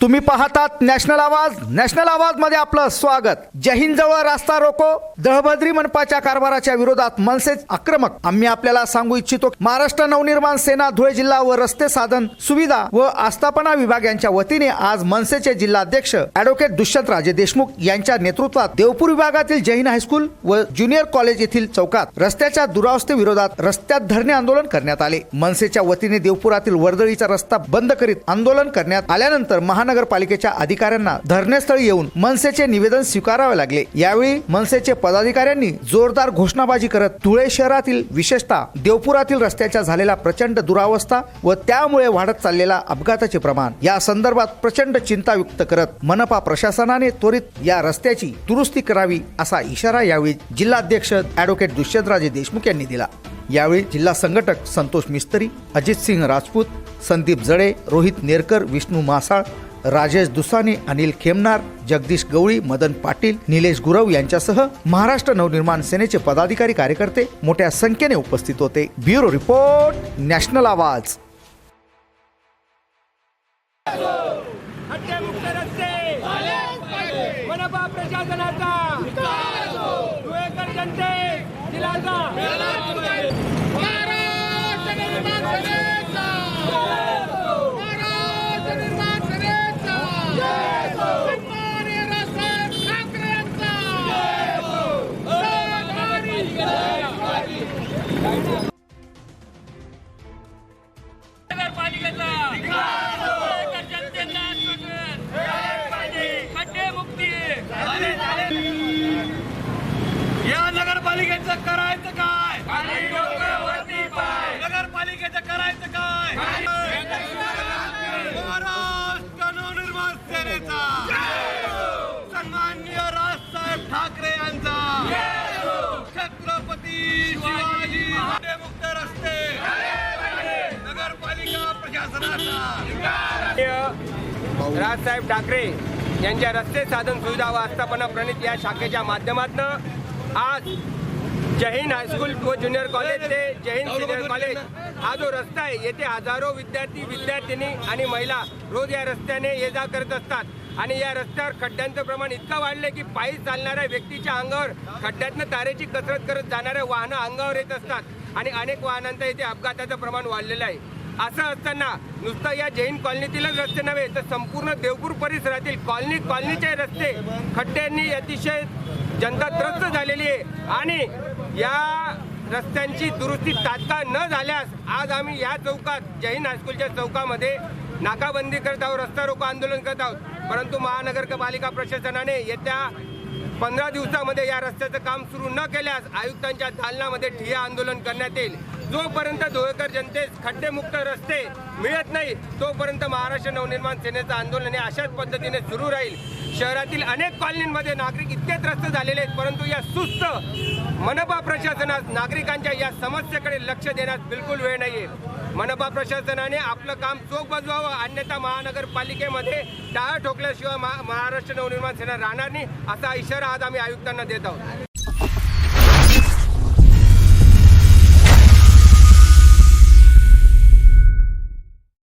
तुम्ही पाहतात नॅशनल आवाज. नॅशनल आवाजमध्ये आपलं स्वागत. जहीन जवळ रास्ता रोको. दहबद्री मनपाच्या कारभाराच्या विरोधात मनसे आक्रमक. आम्ही आपल्याला सांगू इच्छितो महाराष्ट्र नवनिर्माण सेना धुळे जिल्हा व रस्ते साधन सुविधा व आस्थापना विभाग यांच्या वतीने आज मनसेचे जिल्हाध्यक्ष ॲडव्होकेट दुष्यंत राजे देशमुख यांच्या नेतृत्वात देवपूर विभागातील जैन हायस्कूल व ज्युनियर कॉलेज येथील चौकात रस्त्याच्या दुरावस्थे विरोधात रस्त्यात धरणे आंदोलन करण्यात आले. मनसेच्या वतीने देवपुरातील वर्दळीचा रस्ता बंद करीत आंदोलन करण्यात आल्यानंतर महान महानगरपालिकेच्या अधिकाऱ्यांना धरणेस्थळी येऊन मनसेचे निवेदन स्वीकारावे लागले. यावेळी मनसेचे पदाधिकाऱ्यांनी जोरदार घोषणाबाजी करत धुळे शहरातील विशेषतः देवपुरातील रस्त्याच्या झालेला प्रचंड दुरावस्था व त्यामुळे वाढत चाललेला अपघाताचे प्रमाण या संदर्भात प्रचंड चिंता व्यक्त करत मनपा प्रशासनाने त्वरित या रस्त्याची दुरुस्ती करावी असा इशारा यावेळी जिल्हाध्यक्ष अॅडव्होकेट दुष्यंतराजे देशमुख यांनी दिला. यावेळी जिल्हा संघटक संतोष मिस्त्री अजित सिंह राजपूत संदीप जडे रोहित नेरकर विष्णू मासाळ राजेश दुसाने अनिल खेमनार जगदीश गवळी मदन पाटील निलेश गुरव यांच्यासह महाराष्ट्र नवनिर्माण सेनेचे पदाधिकारी कार्यकर्ते मोठ्या संख्येने उपस्थित होते. ब्युरो रिपोर्ट नॅशनल आवाज. प्रशासनाचा. करायचं काय? महाराष्ट्र नवनिर्माण सेनेचा सन्मान्य राजसाहेब ठाकरे यांचा छत्रपती शिवाजी मुक्त रस्ते नगरपालिका प्रशासनाचा. राजसाहेब ठाकरे यांच्या रस्ते साधन सुविधा व आस्थापना प्रणित या शाखेच्या माध्यमातून आज हिंद हायस्कूल व ज्युनियर कॉलेज ते हिंद सिनियर कॉलेज हा जो रस्ता आहे येथे हजारो विद्यार्थी विद्यार्थिनी आणि महिला रोज या रस्त्याने ये जा करत असतात. आणि या रस्त्यावर खड्ड्यांचं प्रमाण इतकं वाढलं की पायी चालणाऱ्या व्यक्तीच्या अंगावर खड्ड्यातनं तारेची कसरत करत जाणाऱ्या वाहनं अंगावर येत असतात. आणि अनेक वाहनांचं इथे अपघाताचं प्रमाण वाढलेलं आहे. असं असताना नुसतं या जैन कॉलनीतीलच रस्ते नव्हे तर संपूर्ण देवपूर परिसरातील कॉलनी कॉलनीचे रस्ते खड्ड्यांनी अतिशय जनता त्रस्त झालेली आहे. आणि या रस्त्यांची दुरुस्ती तात्काळ न झाल्यास आज आम्ही या चौकात जैन हायस्कूलच्या चौकामध्ये नाकाबंदी करत आहोत रस्ता रोको आंदोलन करत आहोत. परंतु महानगरपालिका प्रशासनाने येत्या पंधरा दिवसामध्ये या रस्त्याचं काम सुरू न केल्यास आयुक्तांच्या दालनामध्ये ठिय्या आंदोलन करण्यात येईल. जोपर्यंत धुळेकर जनतेस खड्डेमुक्त रस्ते मिळत नाही. तोपर्यंत महाराष्ट्र नवनिर्माण सेनेचं आंदोलन हे अशाच पद्धतीने सुरू राहील. शहरातील अनेक कॉलनींमध्ये नागरिक इतके त्रस्त झालेले आहेत परंतु या सुस्त मनपा प्रशासनास नागरिकांच्या या समस्येकडे लक्ष देण्यास बिलकुल वेळ नाहीये. मनपा प्रशासनाने आपलं काम चोख बजवावं अन्यथा महानगरपालिकेमध्ये टाळ ठोकल्याशिवाय महा- महाराष्ट्र नवनिर्माण सेना राहणार नाही असा इशारा आज आम्ही आयुक्तांना देत आहोत.